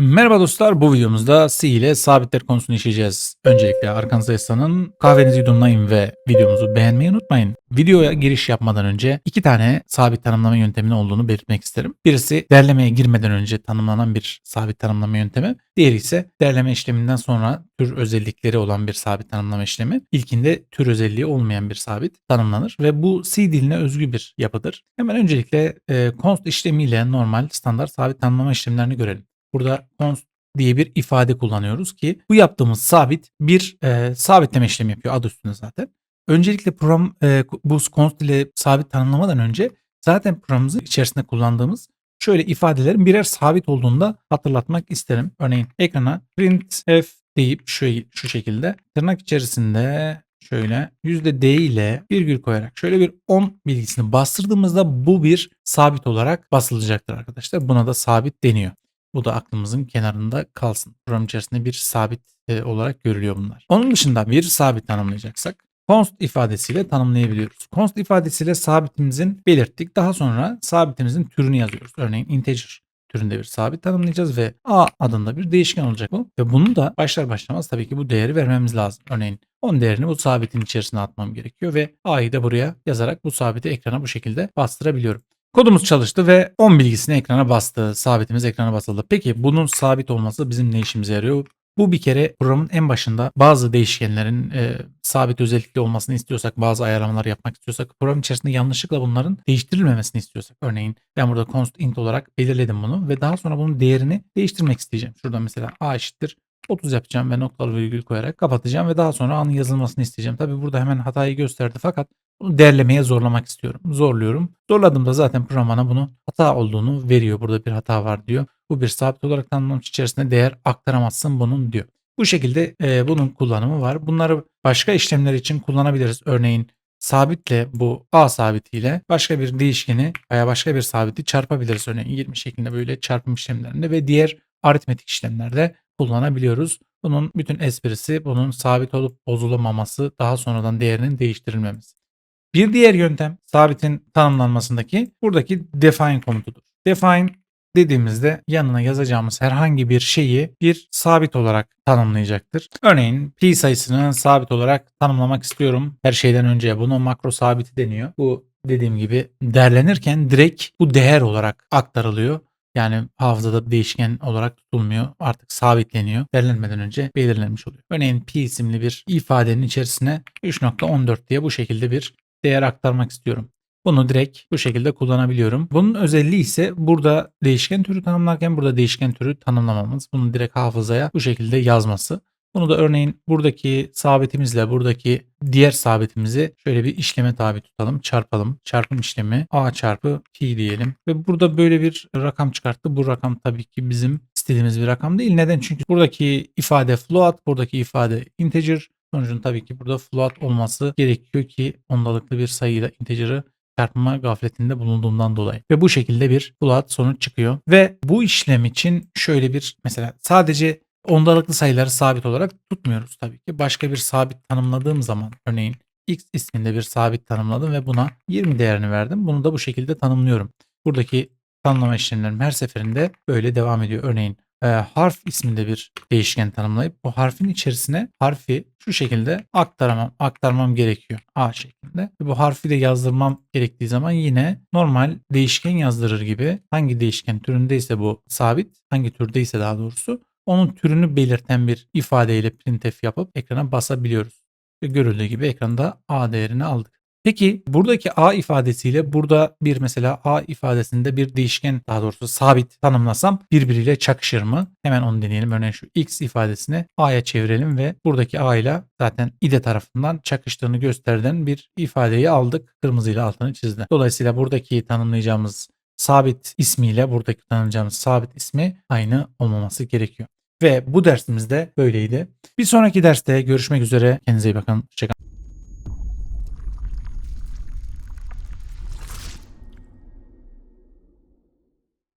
Merhaba dostlar bu videomuzda C ile sabitler konusunu işleyeceğiz. Öncelikle arkanızda yaslanın, kahvenizi yudumlayın ve videomuzu beğenmeyi unutmayın. Videoya giriş yapmadan önce iki tane sabit tanımlama yönteminin olduğunu belirtmek isterim. Birisi derlemeye girmeden önce tanımlanan bir sabit tanımlama yöntemi. Diğeri ise derleme işleminden sonra tür özellikleri olan bir sabit tanımlama işlemi. İlkinde tür özelliği olmayan bir sabit tanımlanır ve bu C diline özgü bir yapıdır. Hemen öncelikle e, const işlemiyle normal standart sabit tanımlama işlemlerini görelim. Burada const diye bir ifade kullanıyoruz ki bu yaptığımız sabit bir e, sabitleme işlemi yapıyor adı üstünde zaten. Öncelikle program e, bu const ile sabit tanımlamadan önce zaten programımızın içerisinde kullandığımız şöyle ifadelerin birer sabit olduğunda hatırlatmak isterim. Örneğin ekrana printf deyip şu, şu şekilde tırnak içerisinde şöyle %d ile virgül koyarak şöyle bir 10 bilgisini bastırdığımızda bu bir sabit olarak basılacaktır arkadaşlar. Buna da sabit deniyor. Bu da aklımızın kenarında kalsın. Program içerisinde bir sabit e, olarak görülüyor bunlar. Onun dışında bir sabit tanımlayacaksak const ifadesiyle tanımlayabiliyoruz. Const ifadesiyle sabitimizin belirttik. Daha sonra sabitimizin türünü yazıyoruz. Örneğin integer türünde bir sabit tanımlayacağız ve a adında bir değişken olacak bu. Ve bunu da başlar başlamaz tabii ki bu değeri vermemiz lazım. Örneğin 10 değerini bu sabitin içerisine atmam gerekiyor ve a'yı da buraya yazarak bu sabiti ekrana bu şekilde bastırabiliyorum. Kodumuz çalıştı ve 10 bilgisini ekrana bastı. Sabitimiz ekrana basıldı. Peki bunun sabit olması bizim ne işimize yarıyor? Bu bir kere programın en başında bazı değişkenlerin e, sabit özellikli olmasını istiyorsak, bazı ayarlamalar yapmak istiyorsak, program içerisinde yanlışlıkla bunların değiştirilmemesini istiyorsak. Örneğin ben burada const int olarak belirledim bunu ve daha sonra bunun değerini değiştirmek isteyeceğim. Şurada mesela a eşittir 30 yapacağım ve noktalı virgül koyarak kapatacağım ve daha sonra anın yazılmasını isteyeceğim. Tabi burada hemen hatayı gösterdi fakat bunu derlemeye zorlamak istiyorum. Zorluyorum. Zorladığımda zaten program bana bunu hata olduğunu veriyor. Burada bir hata var diyor. Bu bir sabit olarak tanımlamış içerisinde değer aktaramazsın bunun diyor. Bu şekilde e, bunun kullanımı var. Bunları başka işlemler için kullanabiliriz. Örneğin sabitle bu a sabitiyle başka bir değişkeni veya başka bir sabiti çarpabiliriz. Örneğin 20 şeklinde böyle çarpım işlemlerinde ve diğer aritmetik işlemlerde kullanabiliyoruz. Bunun bütün esprisi bunun sabit olup bozulamaması daha sonradan değerinin değiştirilmemesi. Bir diğer yöntem sabitin tanımlanmasındaki buradaki define komutudur. Define dediğimizde yanına yazacağımız herhangi bir şeyi bir sabit olarak tanımlayacaktır. Örneğin pi sayısını sabit olarak tanımlamak istiyorum. Her şeyden önce bunu makro sabiti deniyor. Bu dediğim gibi derlenirken direkt bu değer olarak aktarılıyor. Yani hafızada değişken olarak tutulmuyor. Artık sabitleniyor. Belirlenmeden önce belirlenmiş oluyor. Örneğin pi isimli bir ifadenin içerisine 3.14 diye bu şekilde bir değer aktarmak istiyorum. Bunu direkt bu şekilde kullanabiliyorum. Bunun özelliği ise burada değişken türü tanımlarken burada değişken türü tanımlamamız. Bunu direkt hafızaya bu şekilde yazması. Bunu da örneğin buradaki sabitimizle buradaki diğer sabitimizi şöyle bir işleme tabi tutalım. Çarpalım. Çarpım işlemi a çarpı pi diyelim. Ve burada böyle bir rakam çıkarttı. Bu rakam tabii ki bizim istediğimiz bir rakam değil. Neden? Çünkü buradaki ifade float, buradaki ifade integer. Sonucun tabii ki burada float olması gerekiyor ki ondalıklı bir sayıyla integer'ı çarpma gafletinde bulunduğumdan dolayı. Ve bu şekilde bir float sonuç çıkıyor. Ve bu işlem için şöyle bir mesela sadece ondalıklı sayıları sabit olarak tutmuyoruz tabii ki. Başka bir sabit tanımladığım zaman örneğin x isminde bir sabit tanımladım ve buna 20 değerini verdim. Bunu da bu şekilde tanımlıyorum. Buradaki tanımlama işlemlerim her seferinde böyle devam ediyor. Örneğin e, harf isminde bir değişken tanımlayıp bu harfin içerisine harfi şu şekilde aktaramam, aktarmam gerekiyor. A şeklinde. Bu harfi de yazdırmam gerektiği zaman yine normal değişken yazdırır gibi hangi değişken türündeyse bu sabit, hangi türdeyse daha doğrusu onun türünü belirten bir ifadeyle printf yapıp ekrana basabiliyoruz. Ve görüldüğü gibi ekranda a değerini aldık. Peki buradaki a ifadesiyle burada bir mesela a ifadesinde bir değişken daha doğrusu sabit tanımlasam birbiriyle çakışır mı? Hemen onu deneyelim. Örneğin şu x ifadesini a'ya çevirelim ve buradaki a ile zaten ide tarafından çakıştığını gösteren bir ifadeyi aldık. Kırmızıyla altını çizdi. Dolayısıyla buradaki tanımlayacağımız sabit ismiyle buradaki tanımlayacağımız sabit ismi aynı olmaması gerekiyor. Ve bu dersimizde böyleydi. Bir sonraki derste görüşmek üzere. Kendinize iyi bakın. Hoşçakalın.